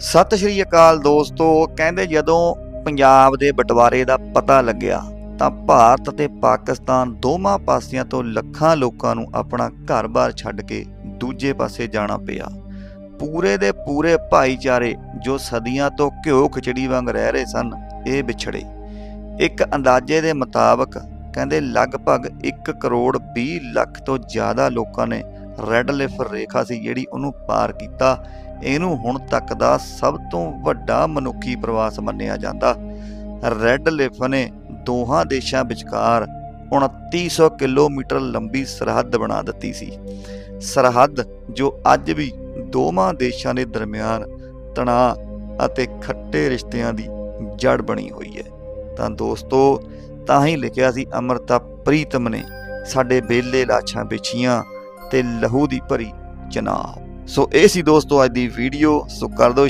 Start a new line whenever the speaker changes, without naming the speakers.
ਸਤਿ ਸ਼੍ਰੀ ਅਕਾਲ ਦੋਸਤੋ। ਕਹਿੰਦੇ ਜਦੋਂ ਪੰਜਾਬ ਦੇ ਬਟਵਾਰੇ ਦਾ ਪਤਾ ਲੱਗਿਆ, ਤਾਂ ਭਾਰਤ ਅਤੇ ਪਾਕਿਸਤਾਨ ਦੋਵਾਂ ਪਾਸਿਆਂ ਤੋਂ ਲੱਖਾਂ ਲੋਕਾਂ ਨੂੰ ਆਪਣਾ ਘਰ-ਬਾਰ ਛੱਡ ਕੇ ਦੂਜੇ ਪਾਸੇ ਜਾਣਾ ਪਿਆ। ਪੂਰੇ ਦੇ ਪੂਰੇ ਭਾਈਚਾਰੇ ਜੋ ਸਦੀਆਂ ਤੋਂ ਘਿਓ ਖਿਚੜੀ ਵਾਂਗ ਰਹਿ ਰਹੇ ਸਨ, ਇਹ ਵਿਛੜੇ। ਇੱਕ ਅੰਦਾਜ਼ੇ ਦੇ ਮੁਤਾਬਕ ਕਹਿੰਦੇ ਲਗਭਗ 1 ਕਰੋੜ 20 ਲੱਖ ਤੋਂ ਜ਼ਿਆਦਾ ਲੋਕਾਂ ਨੇ ਰੈੱਡ ਲਿਫ ਰੇਖਾ ਸੀ ਜਿਹੜੀ ਉਹਨੂੰ ਪਾਰ ਕੀਤਾ, ਇਹਨੂੰ ਹੁਣ ਤੱਕ ਦਾ ਸਭ ਤੋਂ ਵੱਡਾ ਮਨੁੱਖੀ ਪ੍ਰਵਾਸ ਮੰਨਿਆ ਜਾਂਦਾ। ਰੈੱਡ ਲਿਫ ਨੇ ਦੋਹਾਂ ਦੇਸ਼ਾਂ ਵਿਚਕਾਰ 2900 ਕਿਲੋਮੀਟਰ ਲੰਬੀ ਸਰਹੱਦ ਬਣਾ ਦਿੱਤੀ ਸੀ। ਸਰਹੱਦ ਜੋ ਅੱਜ ਵੀ ਦੋਵਾਂ ਦੇਸ਼ਾਂ ਦੇ ਦਰਮਿਆਨ ਤਣਾਅ ਅਤੇ ਖੱਟੇ ਰਿਸ਼ਤਿਆਂ ਦੀ ਜੜ ਬਣੀ ਹੋਈ ਹੈ। ਤਾਂ ਦੋਸਤੋ, ਤਾਂ ਹੀ ਲਿਖਿਆ ਸੀ, ਅਮਰਤਾ ਪ੍ਰੀਤਮ ਨੇ ਸਾਡੇ ਬੇਲੇ ਲਾਛਾਂ ਵਿਛੀਆਂ ਤੇ ਲਹੂ ਦੀ ਭਰੀ ਚਨਾਬ। ਸੋ ਇਹ ਸੀ ਦੋਸਤੋ ਅੱਜ ਦੀ ਵੀਡੀਓ ਸੋ ਕਰ ਦਿਓ